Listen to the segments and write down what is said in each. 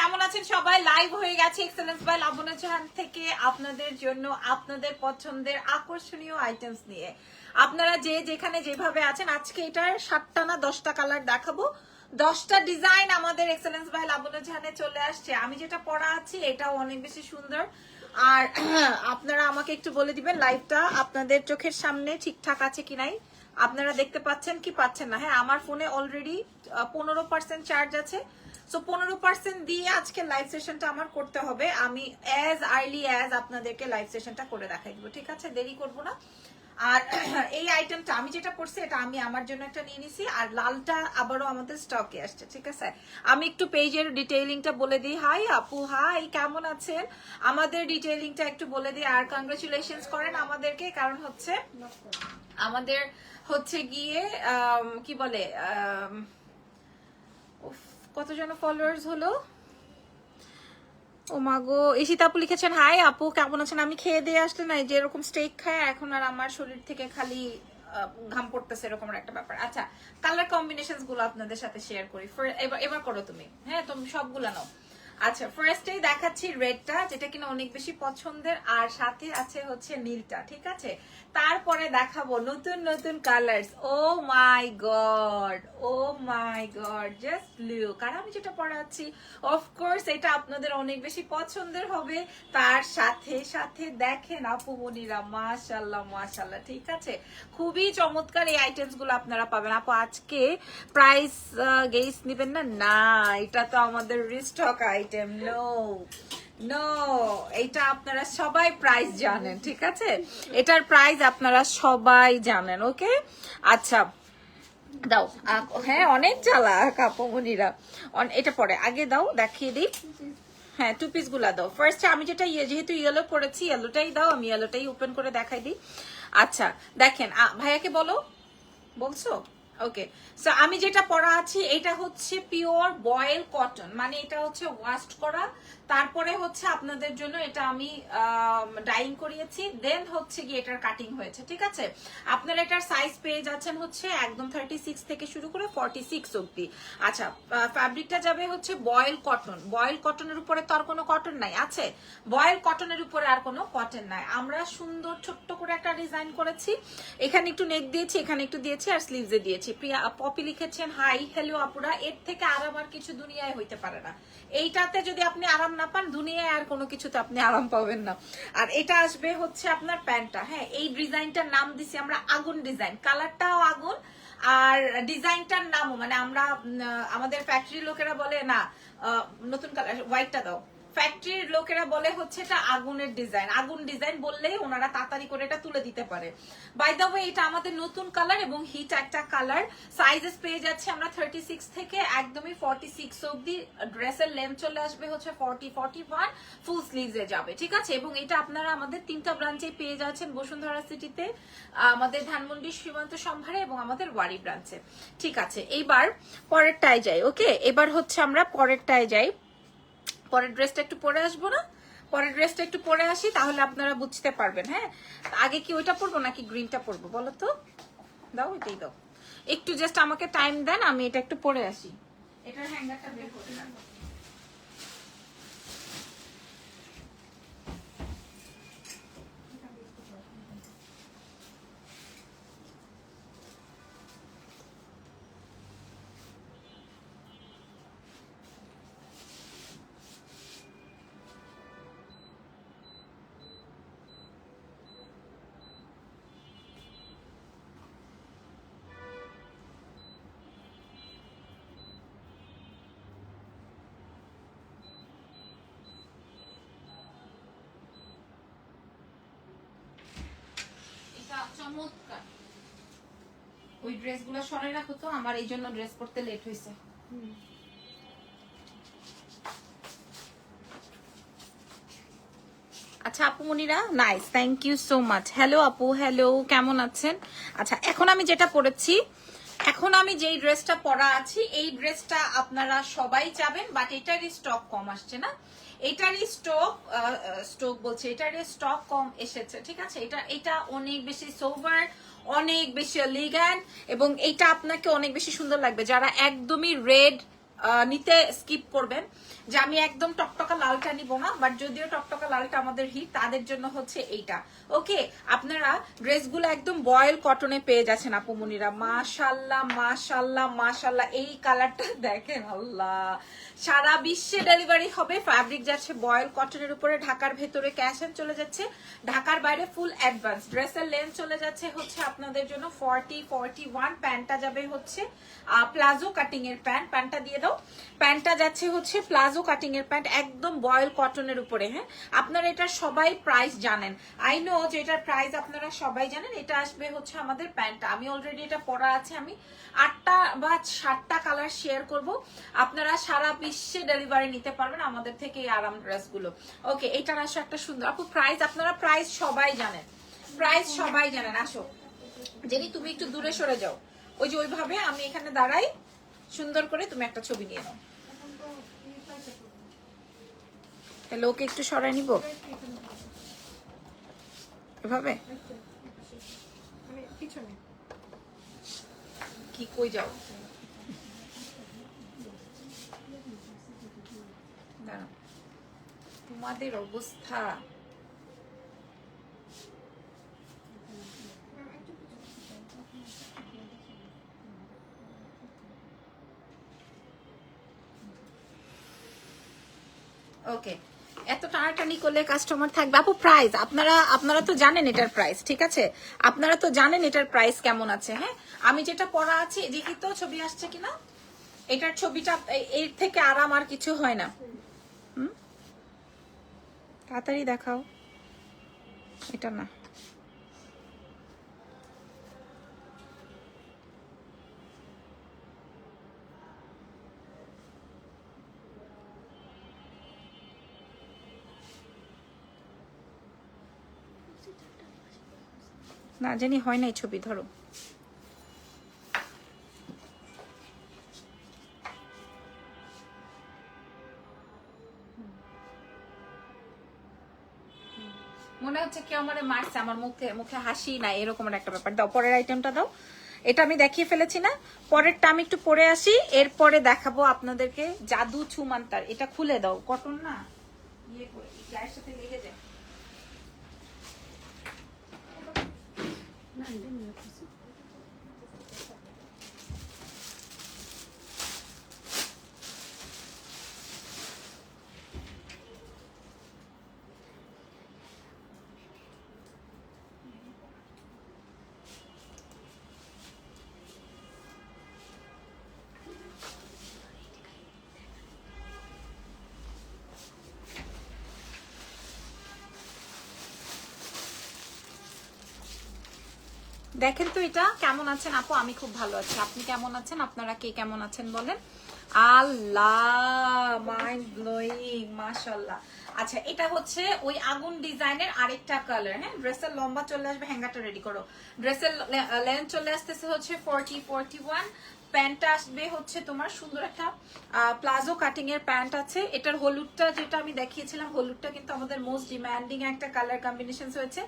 কেমন আছেন সবাই? লাইভ হয়ে গেছে এক্সেলেন্স বাই লাবণা জাহান থেকে আপনাদের জন্য আপনাদের পছন্দের আকর্ষণীয় আইটেমস নিয়ে। আপনারা যে যেখানে যেভাবে আছেন, আজকে এটার সাতটা না দশটা কালার দেখাবো। দশটা ডিজাইন আমাদের এক্সেলেন্স বাই লাবণা জাহানে চলে আসছে। আমি যেটা পরা আছি, এটাও অনেক বেশি সুন্দর। আর আপনারা আমাকে একটু বলে দিবেন লাইভটা আপনাদের চোখের সামনে ঠিকঠাক আছে কি নাই? আপনারা দেখতে পাচ্ছেন কি পাচ্ছেন না? হ্যাঁ আমার ফোনে অলরেডি পনেরো পার্সেন্ট চার্জ আছে। সো পনেরো পার্সেন্ট দিয়ে আজকে লাইভ সেশনটা আমার করতে হবে। আমি অ্যাজ আর্লি অ্যাজ আপনাদেরকে লাইভ সেশনটা করে দেখাই দিব ঠিক আছে? দেরি করব না। আর এই আইটেমটা আমি যেটা পড়ছি এটা আমি আমার জন্য একটা নিয়ে নিছি আর লালটা আবারও আমাদের স্টকে আসছে ঠিক আছে? আমি একটু পেজের ডিটেইলিংটা বলে দিই। হাই আপু হাই কেমন আছেন? আমাদের ডিটেইলিংটা একটু বলে দিই আর কংগ্রেচুলেশনস করেন আমাদেরকে কারণ হচ্ছে আমাদের হচ্ছে গিয়ে কি বলে উফ, কতজন ফলোয়ার্স হলো? ও মাগো ইশিতা আপু লিখেছেন, হাই আপু, কেমন আছেন? আমি খেয়ে দিয়ে আসলে না যে এরকম স্টেক খায়, এখন আর আমার শরীর থেকে খালি ঘাম পড়তেছে, এরকম একটা ব্যাপার। আচ্ছা কালার কম্বিনেশনগুলো আপনাদের সাথে শেয়ার করি। এবার এবার করো তুমি। হ্যাঁ তুমি সবগুলো নাও। আচ্ছা ফার্স্টেই দেখাচ্ছি রেডটা, যেটা কিনা অনেক বেশি পছন্দের, আর সাথে আছে হচ্ছে নীলটা, ঠিক আছে? তারপরে দেখাবো নতুন নতুন colours oh my god, oh my god just look আর আমি যেটা পড়াচ্ছি অফকোর্স এটা আপনাদের অনেক বেশি পছন্দের হবে। তার সাথে সাথে দেখেন আপু মনিরা মাশাল্লাহ মাশাল্লাহ ঠিক আছে? খুবই চমৎকার এই আইটেমসগুলো আপনারা পাবেন। আপু, আজকে প্রাইস গেস নিবেন না? না, এটা তো আমাদের রিস্টক আইটেম নো নো এটা আপনারা সবাই প্রাইস জানেন, ঠিক আছে? এটার প্রাইস আপনারা সবাই জানেন ওকে আচ্ছা দাও হ্যাঁ অনেক জ্বালা, কাপমনিরা। এটা পরে, আগে দাও, দেখিয়ে দিই। হ্যাঁ টু পিসগুলা দাও। ফার্স্টে আমি যেটা ইয়ে যেহেতু ইয়েলো করেছি ইয়েলোটাই দাও, আমি ইয়েলোটাই ওপেন করে দেখাই দিই। আচ্ছা দেখেন ভাইয়াকে বলো, বলছো? ওকে সো আমি যেটা পরা আছি, এটা হচ্ছে পিওর বয়েল কটন মানে এটা হচ্ছে ওয়াস্ট করা। তারপরে হচ্ছে আপনাদের জন্য এটা আমি ডাইং করিয়েছি। দেন হচ্ছে গিয়ে এটার কাটিং হয়েছে, ঠিক আছে? আপনারা এটার সাইজ পেয়ে যাচ্ছেন হচ্ছে একদম থার্টি সিক্স থেকে শুরু করে ফর্টি সিক্স অব্দি আচ্ছা ফ্যাব্রিকটা যাবে হচ্ছে বয়েল কটন বয়েল কটনের উপরে তো আর কোনো কটন নাই, আছে? বয়েল কটনের উপরে আর কোনো কটন নাই। আমরা সুন্দর ছোট্ট করে একটা ডিজাইন করেছি। এখানে একটু নেক দিয়েছি, এখানে একটু দিয়েছি, আর স্লিভসে দিয়েছি। প্রিয়া পপি লিখেছেন, হাই, হ্যালো, আপুরা, এর থেকে আরাম আর কিছু দুনিয়ায় হইতে পারে না। এইটাতে যদি আপনি আরাম না পান, দুনিয়ায় আর কোনো কিছুতে আপনি আরাম পাবেন না। আর এটা আসবে হচ্ছে আপনার প্যান্টটা। হ্যাঁ এই ডিজাইনটার নাম দিছি আমরা আগুন ডিজাইন। কালারটাও আগুন, আর ডিজাইনটার নামও মানে আমরা আমাদের ফ্যাক্টরি লোকেরা বলে, না নতুন কালার, হোয়াইটটা দাও। ফ্যাক্টরির লোকেরা বলে হচ্ছে এটা আগুনের ডিজাইন আগুন ডিজাইন বললেই ওনারা তাড়াতাড়ি করে এটা তুলে দিতে পারে। বাই দ্য ওয়ে এটা আমাদের নতুন কালার এবং হিট একটা কালার সাইজেস পেয়ে যাচ্ছে আমরা থার্টি সিক্স থেকে একদমই ফর্টি সিক্স অব্দি ড্রেসের লেন্থ চলে আসবে হচ্ছে ফর্টি ফর্টি ওয়ান ফুল স্লিভসে যাবে, ঠিক আছে? এবং এটা আপনারা আমাদের তিনটা ব্রাঞ্চে পেয়ে যাচ্ছেন বসুন্ধরা সিটিতে আমাদের ধানমন্ডি সীমান্ত সম্ভারে এবং আমাদের ওয়ারি ব্রাঞ্চে ঠিক আছে, এইবার পরেরটায় যাই ওকে এবার হচ্ছে আমরা পরেরটায় যাই। পরের ড্রেসটা একটু পরে আসব না? পরের ড্রেসটা একটু পরে আসি, তাহলে আপনারা বুঝতে পারবেন হ্যাঁ? আগে কি ওইটা পরবো নাকি গ্রিনটা পরবো? বলো তো। দাও ওইটাই দাও। একটু জাস্ট আমাকে টাইম দেন, আমি এটা একটু পরে আসি। এটার হ্যাঙ্গারটা বের করে চমৎকার। ওই ড্রেসগুলো সরাই রাখো তো আমার এই জন্য ড্রেস পরতে লেট হয়েছে আচ্ছা আপু Monira nice thank you so much hello আপু হ্যালো কেমন আছেন? আচ্ছা এখন আমি যেটা পরেছি এখন আমি যেই ড্রেসটা পরা আছি এই ড্রেসটা আপনারা সবাই চাবেন বাট এটারই স্টক কম আসছে না। এটারই স্টক স্টক বলছে, এটারই স্টক কম এসেছে, ঠিক আছে? এটা এটা অনেক বেশি সোভার অনেক বেশি লিগান এবং এটা আপনাকে অনেক বেশি সুন্দর লাগবে। যারা একদমই রেড নিতে স্কিপ করবেন যে আমি একদম টকটকা লালটা নিব না বাট যদিও টকটকা লালটা আমাদের হিট তাদের জন্য হচ্ছে এইটা। ওকে আপনারা ড্রেসগুলো একদম বয়েল কটনে পেয়ে যাচ্ছেন আপুমনিরা মাশাল্লাহ মাশাল্লাহ মাশাল্লাহ এই কালারটা দেখেন, আল্লাহ। সারা বিশ্বে ডেলিভারি হবে ফ্যাব্রিক যাচ্ছে বয়েল কটনের উপরে, ঢাকার ভেতরে ক্যাশ অ্যান্ড চলে যাচ্ছে। ঢাকার বাইরে ফুল অ্যাডভান্স ড্রেসের লেন্থ চলে যাচ্ছে হচ্ছে আপনাদের জন্য ফর্টি ফর্টি ওয়ান প্যান্টটা যাবে হচ্ছে প্লাজো কাটিং এর প্যান্ট প্যান্টটা দিয়ে দাও। প্যান্টটা যাচ্ছে হচ্ছে প্লাজো কাটিং এর প্যান্ট একদম বয়েল কটনের উপরে হ্যাঁ? আপনারা এটা সবাই প্রাইস জানেন। আই নো যে এটার প্রাইস আপনারা সবাই জানেন, এটা আসবে হচ্ছে আমাদের প্যান্টটা আমি অলরেডি এটা পরা আছে, আমি আটটা বা সাতটা কালার শেয়ার করব। আপনারা সারা বিশ্বে ডেলিভারি নিতে পারবেন আমাদের থেকে এই আরাম ড্রেসগুলো ওকে এটার আসো একটা সুন্দর। আপু প্রাইস আপনারা প্রাইস সবাই জানেন। প্রাইস সবাই জানেন, আসো। জেনি তুমি একটু দূরে সরে যাও, ওই যে ওইভাবে আমি এখানে দাঁড়াই, সুন্দর করে তুমি একটা ছবি নিয়ে নাও। তাহলে ওকে একটু সরাই নিব? এভাবে? কি কই যাও? তোমাদের অবস্থা। ওকে। এত টানাটানি করলে কাস্টমার থাকবে। আপু প্রাইস আপনারা আপনারা তো জানেন এটার প্রাইস ঠিক আছে? আপনারা তো জানেন এটার প্রাইস কেমন আছে হ্যাঁ? আমি যেটা পড়া আছি দেখি তো ছবি আসছে কিনা? এটার ছবিটা এর থেকে আরাম আর কিছু হয় না? তাড়াতাড়ি দেখাও। এটা না। না জানি হয় নাই ছবি, ধরো। মনে হচ্ছে কেউ আমার মুখে মুখে হাসি এরকম একটা ব্যাপার। দাও, পরের আইটেমটা দাও। এটা আমি দেখিয়ে ফেলেছি না। পরেরটা আমি একটু পরে আসি, এরপরে দেখাবো আপনাদেরকে জাদু ছুমান্তার এটা খুলে দাও। কটন না? ইয়ে করে সাথে লেগে যায়। I didn't know. দেখেন তো এটা কেমন আছেন আপু? আমি খুব ভালো আছি। আপনি কেমন আছেন? আপনারা কে কেমন আছেন বলেন? আল্লাহ মাইন্ড ব্লোয়িং মাশাল্লাহ আচ্ছা এটা হচ্ছে ওই আগুন ডিজাইনের আরেকটা কালার হ্যাঁ ড্রেসের লম্বা চলে আসবে, হ্যাঙ্গারটা রেডি করো। ড্রেসের লেন্থ চলে আসতেছে হচ্ছে ফোরটি ফোরটি ওয়ান প্যান্টটা আসবে হচ্ছে তোমার সুন্দর একটা প্লাজো কাটিং এর প্যান্ট আছে। এটার হলুদটা যেটা আমি দেখিয়েছিলাম, হলুদটা কিন্তু আমাদের মোস্ট ডিমান্ডিং একটা কালার কম্বিনেশন হয়েছে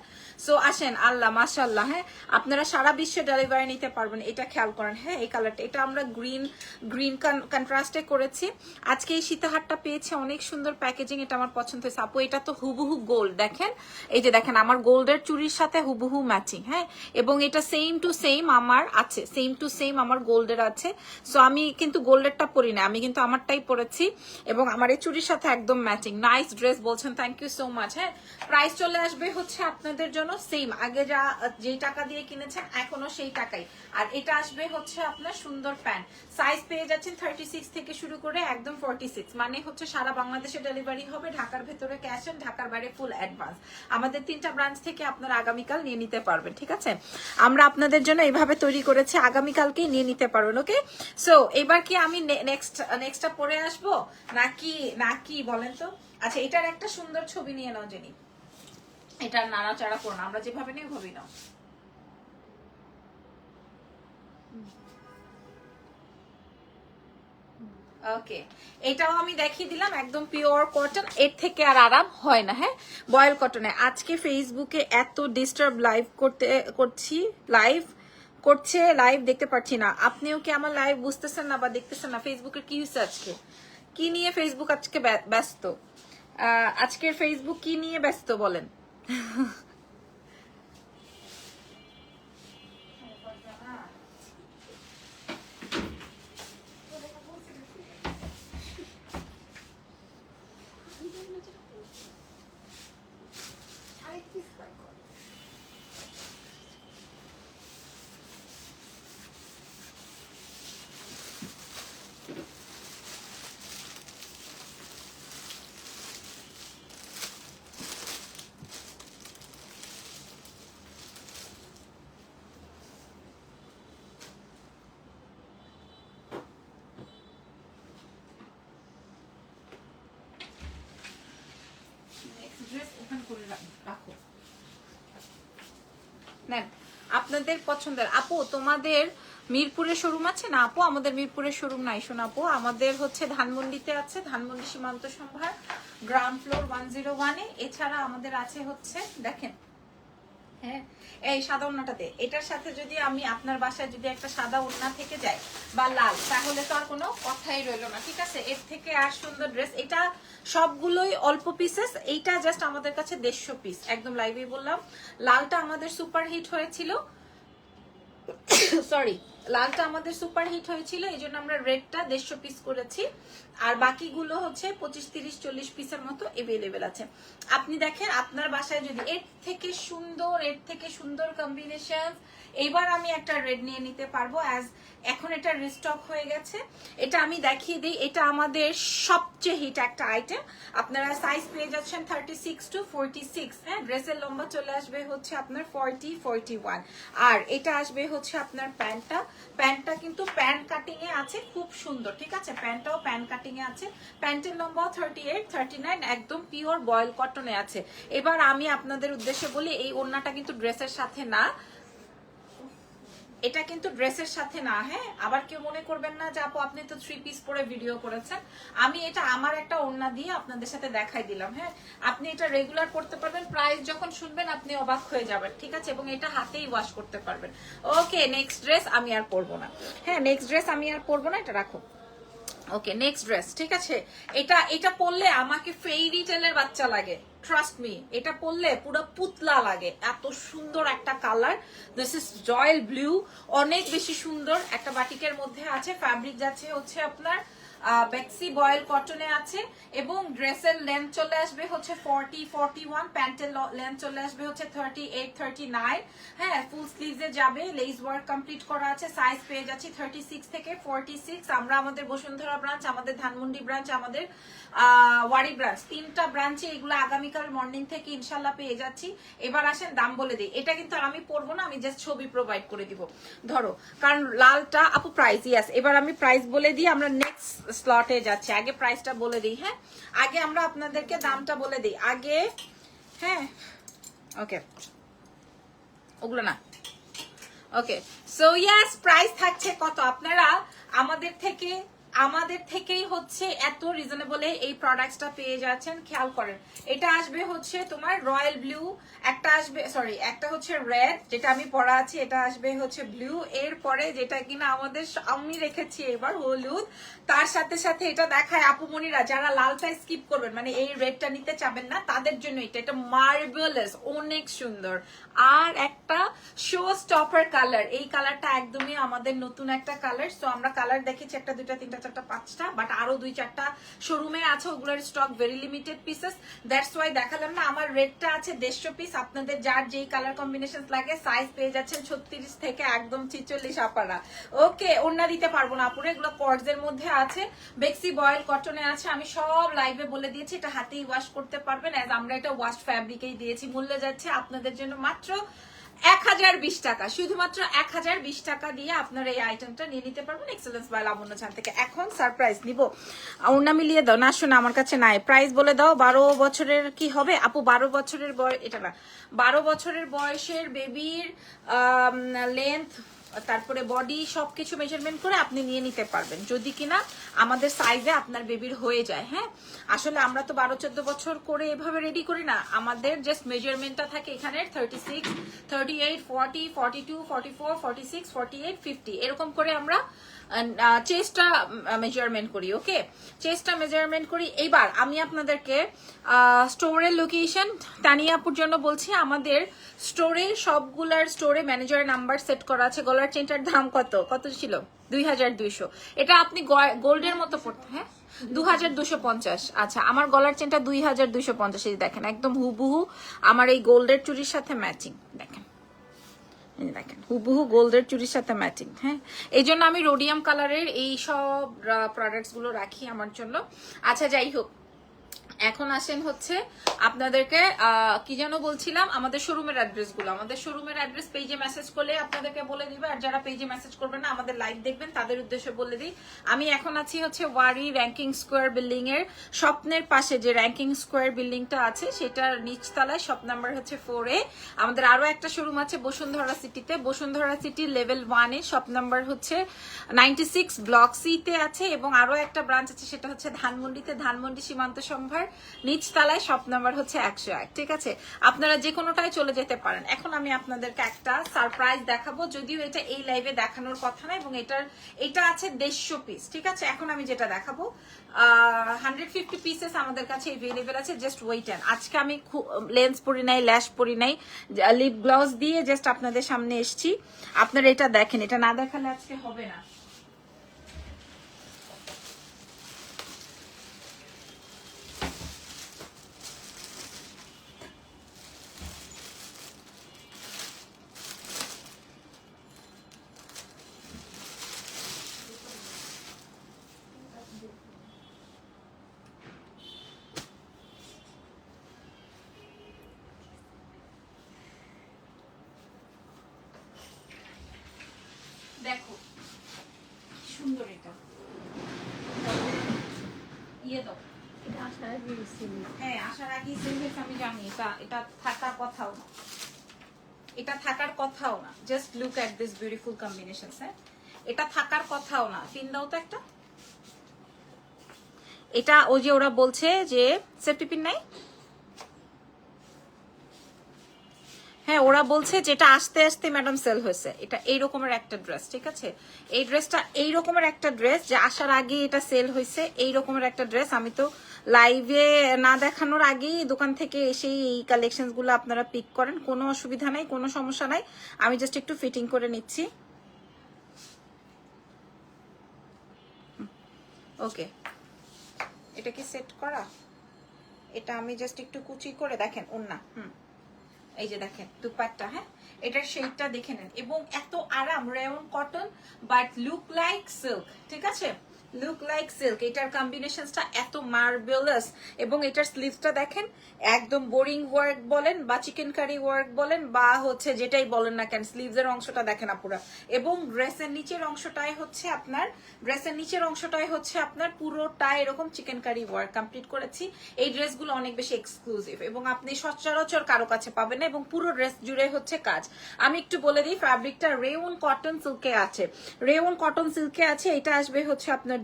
সো আসেন, আল্লাহ মাশাল্লাহ হ্যাঁ? আপনারা সারা বিশ্বে ডেলিভারি নিতে পারবেন, এটা খেয়াল করেন হ্যাঁ? এই কালারটা এটা আমরা গ্রিন গ্রিন কন্ট্রাস্টে করেছি। আজকে এই সীতাহারটা পেয়েছে, অনেক সুন্দর প্যাকেজিং এটা আমার পছন্দ হয়েছে। আপু, এটা তো হুবহু গোল্ড দেখেন? এই যে দেখেন, আমার গোল্ডের চুরির সাথে হুবহু ম্যাচিং হ্যাঁ? এবং এটা সেম টু সেম আমার আছে সেম টু সেম আমার গোল্ডের আছে। সো আমি কিন্তু গোল্ডেরটা পরি না আমি কিন্তু আমারটাই পরেছি এবং আমার এই চুরির সাথে একদম ম্যাচিং নাইস ড্রেস বলছেন থ্যাংক ইউ সো মাচ হ্যাঁ প্রাইস চলে আসবে হচ্ছে আপনাদের জন্য সেম আগে যা, যেই টাকা দিয়ে কিনেছেন, এখনও সেই টাকাই। আর এটা আসবে হচ্ছে আপনার সুন্দর প্যান্ট সাইজ পেয়ে যাচ্ছেন থার্টি সিক্স থেকে শুরু করে একদম ফর্টি সিক্স মানে হচ্ছে সারা বাংলাদেশে ডেলিভারি হবে, ঢাকার ভেতরে ক্যাশ অ্যান্ড ঢাকার বাইরে ফুল অ্যাডভান্স আমাদের তিনটা ব্রাঞ্চ থেকে আপনারা আগামীকাল নিয়ে নিতে পারবেন, ঠিক আছে? আমরা আপনাদের জন্য এইভাবে তৈরি করেছি, আগামীকালকেই নিয়ে নিতে পারবেন ওকে সো এবার কি আমি নেক্সট নেক্সটটা পরে আসব? নাকি নাকি বলেন তো? আচ্ছা এটার একটা সুন্দর ছবি নিয়ে নাও, জেনি। এটার নাড়াচাড়া করো না, আমরা যেভাবে নিই ওভাবেই নাও। ওকে এটাও আমি দেখিয়ে দিলাম, একদম পিওর কটন এর থেকে আর আরাম হয় না হ্যাঁ? বয়েল কটনে আজকে ফেসবুকে এত ডিস্টার্ব লাইভ করতে, করছি লাইভ করছে লাইভ দেখতে পাচ্ছি না। আপনিও কি আমার লাইভ বুঝতেছেন না বা দেখতেছেন না? ফেসবুকে কি হয়েছে আজকে? কি নিয়ে ফেসবুক আজকে ব্য- ব্যস্ত আজকের ফেসবুক কি নিয়ে ব্যস্ত বলেন আরেক পিস ফ্রাই কর নেন, আপনাদের পছন্দের। আপু, তোমাদের মিরপুরের শোরুম আছে না? আপু, আমাদের মিরপুরের শোরুম নাই, শোন আপু। আমাদের হচ্ছে ধানমন্ডিতে আছে, ধানমন্ডি সীমান্ত সম্ভার গ্রাউন্ড ফ্লোর ওয়ান জিরো ওয়ানে এছাড়া আমাদের আছে হচ্ছে, দেখেন হ্যাঁ এই সাদা ওড়নাটাতে এটার সাথে যদি আমি আপনার বাসায় যদি একটা সাদা ওড়না থেকে যায় বা লাল, তাহলে তো আর কোনো কথাই রইল না, ঠিক আছে? এর থেকে আর সুন্দর ড্রেস এটা সবগুলোই অল্প পিসেস এইটা জাস্ট আমাদের কাছে দেড়শো পিস একদম লাইভে বললাম। লালটা আমাদের সুপার হিট হয়েছিল। সরি লালটা আমাদের সুপার হিট হয়েছিল এই জন্য আমরা রেডটা দেড়শো পিস করেছি। আর বাকিগুলো হচ্ছে পঁচিশ, তিরিশ, চল্লিশ পিসের মতো এভেলেবেল আছে। আপনি দেখেন, আপনার বাসায় যদি এর থেকে সুন্দর, এর থেকে সুন্দর কম্বিনেশন এবার আমি একটা রেড নিয়ে নিতে পারব অ্যাজ এখন এটা রিস্টক হয়ে গেছে। এটা আমি দেখিয়ে দিই, এটা আমাদের সবচেয়ে হিট একটা আইটেম আপনারা সাইজ পেয়ে যাচ্ছেন thirty six to forty six হ্যাঁ? ড্রেসের লম্বা চলে আসবে হচ্ছে আপনার ফর্টি ফোরটি ওয়ান আর এটা আসবে হচ্ছে আপনার প্যান্টটা। প্যান্টটা কিন্তু প্যান্ট কাটিং এ আছে, খুব সুন্দর, ঠিক আছে? প্যান্টটাও প্যান্ট কাটিং এ আছে। প্যান্টের লম্বাও থার্টি এইট থার্টি নাইন একদম পিওর বয়েল কটনে আছে। এবার আমি আপনাদের উদ্দেশ্যে বলি, এই ওড়নাটা কিন্তু ড্রেসের সাথে না। এটা কিন্তু ড্রেসের সাথে না হ্যাঁ? আবার কেউ মনে করবেন না যে, আপু, আপনি তো থ্রি পিস পরে ভিডিও করেছেন। আমি এটা আমার একটা ওড়না দিয়ে আপনাদের সাথে দেখাই দিলাম হ্যাঁ? আপনি এটা রেগুলার করতে পারবেন প্রাইস যখন শুনবেন, আপনি অবাক হয়ে যাবেন, ঠিক আছে? এবং এটা হাতেই ওয়াশ করতে পারবেন। ওকে নেক্সট ড্রেস আমি আর পরবো না। হ্যাঁ নেক্সট ড্রেস আমি আর পরবো না, এটা রাখো। ওকে নেক্সট ড্রেস ঠিক আছে? এটা এটা পরলে আমাকে ফেইরি টেলের বাচ্চা লাগে। ট্রাস্ট মি এটা পরলে পুরো পুতলা লাগে। এত সুন্দর একটা colour this is royal blue অনেক বেশি সুন্দর। একটা বাটিকের মধ্যে আছে ফ্যাব্রিক যাচ্ছে হচ্ছে আপনার বেক্সি বয়েল কটনে আছে এবং ড্রেসের লেন্থ চলে আসবে হচ্ছে ফর্টি ফর্টি ওয়ান প্যান্টের লেন্থ চলে আসবে হচ্ছে থার্টি এইট থার্টি নাইন হ্যাঁ ফুল স্লিভসে যাবে। লেস ওয়ার্ক কমপ্লিট করা আছে। সাইজ পেয়ে যাচ্ছি থার্টি সিক্স থেকে ফর্টি সিক্স আমরা আমাদের বসুন্ধরা ব্রাঞ্চ আমাদের ধানমন্ডি ব্রাঞ্চ আমাদের ওয়ারি ব্রাঞ্চ। তিনটা ব্রাঞ্চে এগুলো আগামীকাল মর্নিং থেকে ইনশাল্লাহ পেয়ে যাচ্ছি। এবার আসেন, দাম বলে দিই। এটা কিন্তু আমি পরবো না, আমি জাস্ট ছবি প্রোভাইড করে দিব। ধরো, কারণ লালটা, আপু প্রাইস ইয়াস এবার আমি প্রাইস বলে দিই, আমরা নেক্সট স্লটে যাচ্ছি। আগে প্রাইসটা বলে দিই হ্যাঁ? আগে আমরা আপনাদেরকে দামটা বলে দিই। আগে হ্যাঁ? ওকে ওগুলো না। ওকে সো ইয়াস প্রাইস থাকছে কত? আপনারা আমাদের থেকে আমাদের থেকেই হচ্ছে এত রিজনেবলে এই প্রোডাক্টসটা পেয়ে যাচ্ছেন, খেয়াল করেন। এটা আসবে হচ্ছে তোমার রয়্যাল ব্লু একটা আসবে সরি একটা হচ্ছে রেড যেটা আমি পরা আছি, এটা আসবে হচ্ছে ব্লু এরপরে যেটা কিনা আমাদের আমি রেখেছি এবার হলুদ। তার সাথে সাথে এটা দেখায় আপুমনিরা যারা লালটা স্কিপ করবেন মানে এই রেডটা নিতে চাবেন না, তাদের জন্য এটা এটা মার্বেলাস অনেক সুন্দর। আর একটা শো স্টপার কালার এই কালারটা একদমই আমাদের নতুন একটা কালার সো আমরা কালার দেখেছি, একটা, দুইটা, তিনটা চারটা, পাঁচটা বাট আরও দুই চারটা শোরুমে আছে, ওগুলোর stock very limited pieces that's why দেখালাম না, আমার রেটটা আছে দেড়শো পিস আপনাদের যার যেই কালার কম্বিনেশন লাগে সাইজ পেয়ে যাচ্ছেন ছত্রিশ থেকে একদম ছিচল্লিশ আপারা ওকে অন্য দিতে পারব না আপুরে, এগুলো কর্ডস মধ্যে আছে। বেক্সি বয়েল কটনে আছে, আমি সব লাইভে বলে দিয়েছি, এটা হাতেই ওয়াশ করতে পারবেন। অ্যাজ আমরা এটা ওয়াশ ফ্যাব্রিকেই দিয়েছি, মূল্য যাচ্ছে আপনাদের জন্য মাত্র এক হাজার বিশ টাকা। শুধুমাত্র এক হাজার বিশ টাকা দিয়ে আপনারা এই আইটেমটা নিয়ে নিতে পারবেন এক্সেলেন্স বা লাবণ্য চান থেকে। এখন সারপ্রাইজ নিব। ওনা মিলিয়ে দাও। না, শোনা, আমার কাছে নাই। প্রাইস বলে দাও, বারো বছরের কি হবে? আপু, বারো বছরের বয়স এটা না, বারো বছরের বয়সের বেবির লেন্থ তারপরে বডি সবকিছু মেজারমেন্ট করে আপনি নিয়ে নিতে পারবেন। যদি কিনা আমাদের সাইজে আপনার বেবির হয়ে যায় হ্যাঁ? আসলে আমরা তো বারো, চোদ্দ বছর করে এভাবে রেডি করি না। আমাদের জাস্ট মেজারমেন্টটা থাকে এখানে thirty six thirty eight forty forty two forty four forty six forty eight fifty এরকম করে আমরা চেস্টটা মেজারমেন্ট করি ওকে চেস্টটা মেজারমেন্ট করি। এইবার আমি আপনাদেরকে স্টোরের লোকেশন তানিয়াপুর জন্য বলছি, আমাদের স্টোরে সবগুলার স্টোরে ম্যানেজারের নাম্বার সেট করা আছে। গলার চেনটার দাম কত? কত ছিল? দুই হাজার দুইশো। এটা আপনি গোল্ডের মতো পড়তে হ্যাঁ? দু হাজার দুশো পঞ্চাশ। আচ্ছা আমার গলার চেনটা দুই হাজার দুশো পঞ্চাশ। দেখেন, একদম হুবহু আমার এই গোল্ডের চুরির সাথে ম্যাচিং দেখেন। এই দেখেন, হুবহু গোল্ডের চুরির সাথে ম্যাচিং হ্যাঁ? এই জন্য আমি রোডিয়াম কালারের এই সব প্রোডাক্টসগুলো রাখি আমার জন্য। আচ্ছা যাই হোক এখন আসেন হচ্ছে আপনাদেরকে কি যেন বলছিলাম, আমাদের শোরুমের অ্যাড্রেসগুলো। আমাদের শোরুমের অ্যাড্রেস পেজে মেসেজ করলে আপনাদেরকে বলে দিবে, আর যারা পেজে মেসেজ করবেন না, আমাদের লাইভ দেখবেন, তাদের উদ্দেশ্যে বলে দিই। আমি এখন আছি হচ্ছে ওয়ারি র্যাঙ্কিং স্কোয়ার বিল্ডিং এর স্বপ্নের পাশে যে র্যাঙ্কিং স্কোয়ার বিল্ডিংটা আছে, সেটার নিচতলায় শপ নাম্বার হচ্ছে ফোর এ আমাদের আরও একটা শোরুম আছে বসুন্ধরা সিটিতে বসুন্ধরা সিটি লেভেল ওয়ানে শপ নাম্বার হচ্ছে নাইনটি সিক্স ব্লক সিতে আছে, এবং আরও একটা ব্রাঞ্চ আছে, সেটা হচ্ছে ধানমন্ডিতে। ধানমন্ডি সীমান্ত সম্ভার নিচতলায় শপ নাম্বার হচ্ছে একশো এক, ঠিক আছে? আপনারা যে কোনোটায় চলে যেতে পারেন। এখন আমি আপনাদেরকে একটা সারপ্রাইজ দেখাবো, যদিও এটা এই লাইভে দেখানোর কথা না, এবং এটার, এটা আছে দেড়শো পিস ঠিক আছে? এখন আমি যেটা দেখাবো হান্ড্রেড ফিফটি পিসেস আমাদের কাছে এভেলেবেল আছে জাস্ট ওয়েট অ্যান্ড আজকে আমি লেন্স পরি নাই ল্যাশ পরি নাই লিপ গ্লস দিয়ে জাস্ট আপনাদের সামনে এসছি। আপনারা এটা দেখেন, এটা না দেখালে আজকে হবে না। দেখো সুন্দর এটা। ইয়ে দাও। এটা আসার আগে হ্যাঁ আসার আগে সিলভেক্স আমি জানি এটা এটা থাকার কথাও না। এটা থাকার কথাও না। Just look at this beautiful combination হ্যাঁ এটা থাকার কথাও না। পিন দাও তো একটা। এটা ওই যে ওরা বলছে যে সেফটি পিন নাই? হ্যাঁ ওরা বলছে যেটা আস্তে আস্তে ম্যাডাম সেল হয়েছে। এটা এই রকমের একটা ড্রেস ঠিক আছে? এই ড্রেসটা এই রকমের একটা ড্রেস যে আসার আগে এটা সেল হয়েছে, এই রকমের একটা ড্রেস আমি তো লাইভে না দেখানোর আগেই দোকান থেকে এসেই এই কালেকশনগুলো আপনারা পিক করেন। কোনো অসুবিধা নাই, কোনো সমস্যা নাই। আমি জাস্ট একটু ফিটিং করে নিচ্ছি। ওকে এটা কি সেট করা? এটা আমি জাস্ট একটু কুচি করে, দেখেন ওন্না হুম। এই যে দেখেন, দুপাট্টা হ্যাঁ? এটার শেডটা দেখে নেন। এবং এত আরাম rayon cotton but look like silk ঠিক আছে? লুক লাইক সিল্ক এটার কম্বিনেশনটা এত মার্বেলাস এবং এটার স্লিভসটা দেখেন, একদম বোরিং ওয়ার্ক বলেন বা চিকেন কারি ওয়ার্ক বলেন বা হচ্ছে যেটাই বলেন না কেন স্লিভস এর অংশটা দেখেন আপুরা। এবং ড্রেসের নিচের অংশটাই হচ্ছে আপনার ড্রেসের নিচের অংশটাই হচ্ছে আপনার পুরোটা এরকম চিকেন কারি ওয়ার্ক কমপ্লিট করেছি। এই ড্রেসগুলো অনেক বেশি এক্সক্লুসিভ এবং আপনি সচরাচর কারও কাছে পাবেন না এবং পুরো ড্রেস জুড়ে হচ্ছে কাজ। আমি একটু বলে দিই ফ্যাব্রিকটা রেউন কটন সিল্কে আছে। রেউন কটন সিল্কে আছে, এটা আসবে হচ্ছে আপনার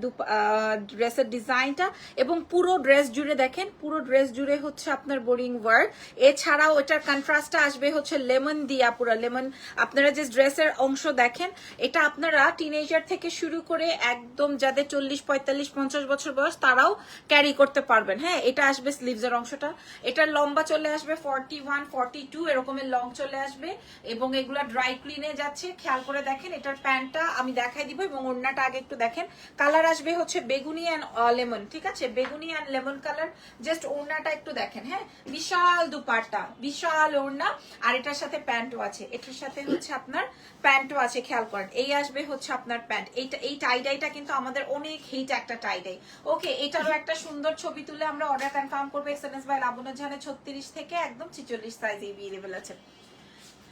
ড্রেসের ডিজাইনটা এবং পুরো ড্রেস জুড়ে দেখেন, পুরো ড্রেস জুড়ে হচ্ছে আপনার বোরিং ওয়ার্ক এছাড়াও এটার কন্ট্রাস্টটা আসবে হচ্ছে লেমন দিয়া পুরো লেমন আপনারা যে ড্রেসের অংশ দেখেন, এটা আপনারা টিনেজার থেকে শুরু করে একদম যাদের চল্লিশ, পঁয়তাল্লিশ, পঞ্চাশ বছর বয়স, তারাও ক্যারি করতে পারবেন। হ্যাঁ এটা আসবে স্লিভসের অংশটা। এটার লম্বা চলে আসবে ফর্টি ওয়ান ফর্টি টু এরকমের লং চলে আসবে এবং এগুলা ড্রাই ক্লিনে যাচ্ছে। খেয়াল করে দেখেন, এটার প্যান্টটা আমি দেখাই দিব এবং ওড়নাটা আগে একটু দেখেন। কালার আসবে হচ্ছে বেগুনি অ্যান্ড লেমন, ঠিক আছে? বেগুনি অ্যান্ড লেমন কালার জাস্ট ওড়নাটা একটু দেখেন হ্যাঁ? বিশাল দুপাট্টা, বিশাল ওড়না, আর এটার সাথে প্যান্টও আছে। এটার সাথে হচ্ছে আপনার প্যান্টও আছে, খেয়াল করেন। এই আসবে হচ্ছে আপনার প্যান্ট এইটা, এই টাইডাইটা কিন্তু আমাদের অনেক হিট একটা টাইডাই ওকে এটারও একটা সুন্দর ছবি তুলে আমরা অর্ডার কনফার্ম করব। এক্সএনএস বাই লাবণ্য জাহানে ছত্রিশ থেকে একদম ছিচল্লিশ সাইজ এভেলেবেল আছে।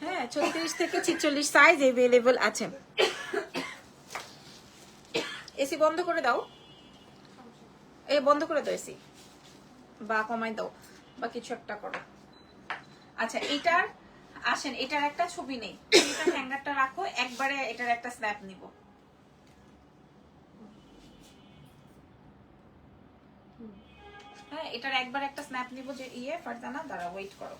হ্যাঁ ছত্রিশ থেকে ছিচল্লিশ সাইজ এভেলেবেল আছে। এসি বন্ধ করে দাও। এ, বন্ধ করে দাও এসি। বা কমাই দাও, বা কিছু একটা করো। আচ্ছা এটার, আসেন, এটার একটা ছবি নেই। এটার হ্যাঙ্গারটা রাখো, একবারে এটার একটা স্ন্যাপ নিব। হ্যাঁ এটার একবার একটা স্ন্যাপ নিব যে ইয়ে ফারজানা দাঁড়া ওয়েট করো।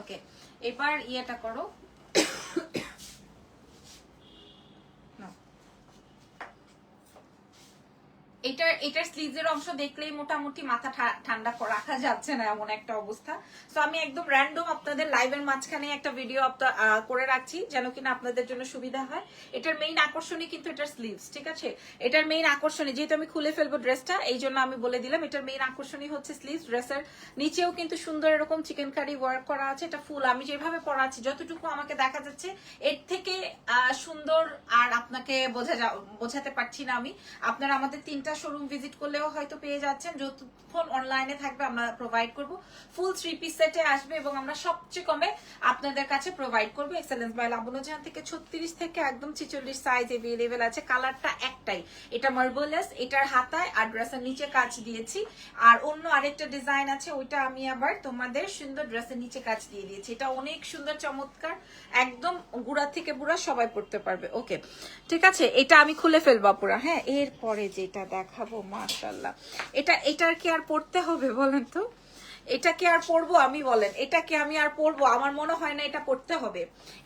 ওকে এবার ইয়েটা করো। এটার এটার স্লিভসের অংশ দেখলেই মোটামুটি মাথা ঠান্ডা রাখা যাচ্ছে না এমন একটা অবস্থা। সো আমি একদম র্যান্ডম আপনাদের লাইভের মাঝখানে একটা ভিডিও করে রাখছি, যেন কিনা আপনাদের জন্য সুবিধা হয়। এটার মেইন আকর্ষণই কিন্তু এটার স্লিভস ঠিক আছে? এটার মেইন আকর্ষণই, যেহেতু আমি খুলে ফেলব ড্রেসটা এই জন্য আমি বলে দিলাম, এটার মেইন আকর্ষণই হচ্ছে স্লিভস ড্রেসের নিচেও কিন্তু সুন্দর এরকম চিকেন কারি ওয়ার্ক করা আছে, এটা ফুল আমি যেভাবে পরা আছি, যতটুকু আমাকে দেখা যাচ্ছে, এর থেকে সুন্দর আর আপনাকে বোঝা যা- বোঝাতে পারছি না আমি। আপনারা আমাদের তিনটা শোরুম ভিজিট করলেও হয়তো পেয়ে যাচ্ছেন, যতক্ষণ অনলাইনে থাকবে আমরা প্রোভাইড করব। ফুল থ্রি পিস সেটে আসবে এবং আমরা সবচেয়ে কমে আপনাদের কাছে প্রোভাইড করব। এক্সেলেন্স বাই লাবণ্য জাহান থেকে ছত্রিশ থেকে একদম ছিচল্লিশ সাইজ এভেলেবেল আছে। কালারটা একটাই। এটা মার্বেলাস এটার হাতায় আর ড্রেসের নিচে কাজ দিয়েছি। আর অন্য আরেকটা ডিজাইন আছে, ওইটা আমি আবার তোমাদের সুন্দর ড্রেসের নিচে কাজ দিয়ে দিয়েছি। এটা অনেক সুন্দর, চমৎকার, একদম গুড়া থেকে বুড়া সবাই পড়তে পারবে। ওকে ঠিক আছে? এটা আমি খুলে ফেলব পুরা হ্যাঁ এরপরে যেটা দেখাবো মাশাল্লাহ এটা, এটার কি আর পড়তে হবে বলেন তো? এটা কি আর পরবো আমি বলেন এটা কি আমি আর পরবো, আমার মনে হয় না এটা পড়তে হবে।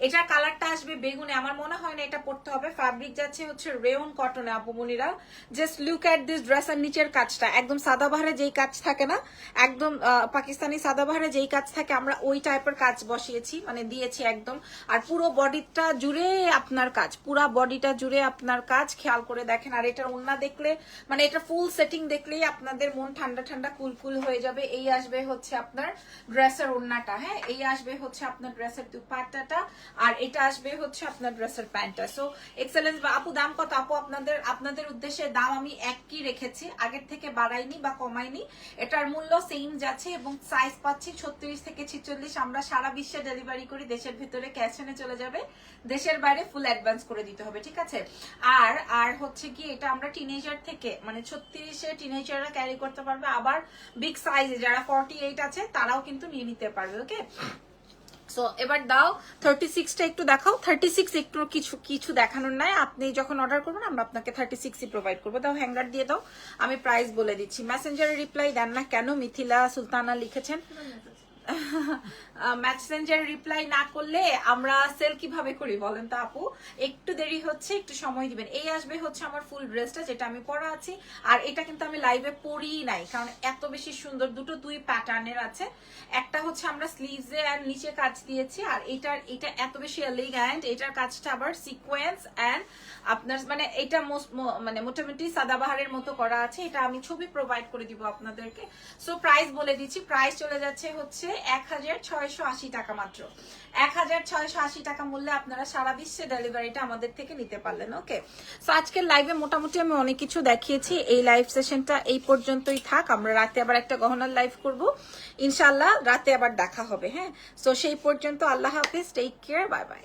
এটার কালারটা আসবে বেগুনে, আমার মনে হয় না এটা পড়তে হবে। ফ্যাব্রিক যাচ্ছে হচ্ছে রেয়ন কটনে আপুমনিরা জাস্ট লুক অ্যাট দিস ড্রেসের নিচের কাজটা। একদম সাদাবাহারে যেই কাজ থাকে না, একদম পাকিস্তানি সাদাবাহারে যেই কাজ থাকে, আমরা ওই টাইপের কাজ বসিয়েছি মানে দিয়েছি একদম। আর পুরো বডিটা জুড়ে আপনার কাজ, পুরো বডিটা জুড়ে আপনার কাজ, খেয়াল করে দেখেন। আর এটার ওন্না দেখলে মানে এটা ফুল সেটিং দেখলেই আপনাদের মন ঠান্ডা ঠান্ডা কুল কুল হয়ে যাবে, এই আসবে হচ্ছে আপনার ড্রেসের ওন্নাটা হ্যাঁ? এই আসবে হচ্ছে আপনার ড্রেসের দুপাট্টাটা আর এটা আসবে হচ্ছে আপনার ড্রেসের প্যান্টটা। সো এক্সেলেন্স বা আপু, দাম কত? আপু, আপনাদের আপনাদের উদ্দেশ্যে দাম আমি একই রেখেছি। আগের থেকে বাড়াইনি বা কমাইনি। এটার মূল্য সেম যাচ্ছে এবং সাইজ পাচ্ছি ছত্রিশ থেকে ছিচল্লিশ। আমরা সারা বিশ্বে ডেলিভারি করি, দেশের ভিতরে ক্যাশ এনে চলে যাবে। দেশের বাইরে ফুল অ্যাডভান্স করে দিতে হবে, ঠিক আছে? আর আর হচ্ছে কি, এটা আমরা টিনেজার থেকে মানে ছত্রিশে টিনেজাররা ক্যারি করতে পারবে। আবার বিগ সাইজে যারা ফর্টি এইট আছে তারাও কিন্তু নিয়ে নিতে পারবে ওকে সো এবার দাও থার্টি সিক্সটা একটু দেখাও। থার্টি সিক্স একটু কিছু কিছু দেখানোর নাই। আপনি যখন অর্ডার করবেন আমরা আপনাকে থার্টি সিক্সই প্রোভাইড করব। দাও হ্যাঙ্গার দিয়ে দাও। আমি প্রাইস বলে দিচ্ছি। মেসেঞ্জারে রিপ্লাই দেন না কেন মিথিলা সুলতানা লিখেছেন? মেসেঞ্জার রিপ্লাই না করলে আমরা সেল কীভাবে করি বলেন তো আপু? একটু দেরি হচ্ছে, একটু সময় দিবেন। এই আসবে হচ্ছে আমার ফুল ড্রেসটা যেটা আমি পরা আছি, আর এটা কিন্তু আমি লাইভে পরি নাই, কারণ এত বেশি সুন্দর দুটো দুই প্যাটার্নের আছে। একটা হচ্ছে আমরা স্লিভসে আর নিচে কাজ দিয়েছি, আর এটার, এটা এত বেশি এলিগ্যান্ট এটার কাজটা আবার সিকোয়েন্স অ্যান্ড আপনার মানে এটা মানে মোটামুটি সাদাবাহারের মতো করা আছে, এটা আমি ছবি প্রোভাইড করে দিব আপনাদেরকে। সো প্রাইস বলে দিচ্ছি প্রাইস চলে যাচ্ছে হচ্ছে এক হাজার ছয়শো আশি টাকা মাত্র। এক হাজার ছয়শো আশি টাকা মূল্যে আপনারা সারা বিশ্বে ডেলিভারিটা আমাদের থেকে নিতে পারলেন, ওকে? সো আজকের লাইভে মোটামুটি আমি অনেক কিছু দেখিয়েছি। এই লাইভ সেশনটা এই পর্যন্তই থাক। আমরা রাতে আবার একটা গহনার লাইভ করব। ইনশাল্লাহ রাতে আবার দেখা হবে হ্যাঁ? তো সেই পর্যন্ত আল্লাহ হাফিজ। Take care bye bye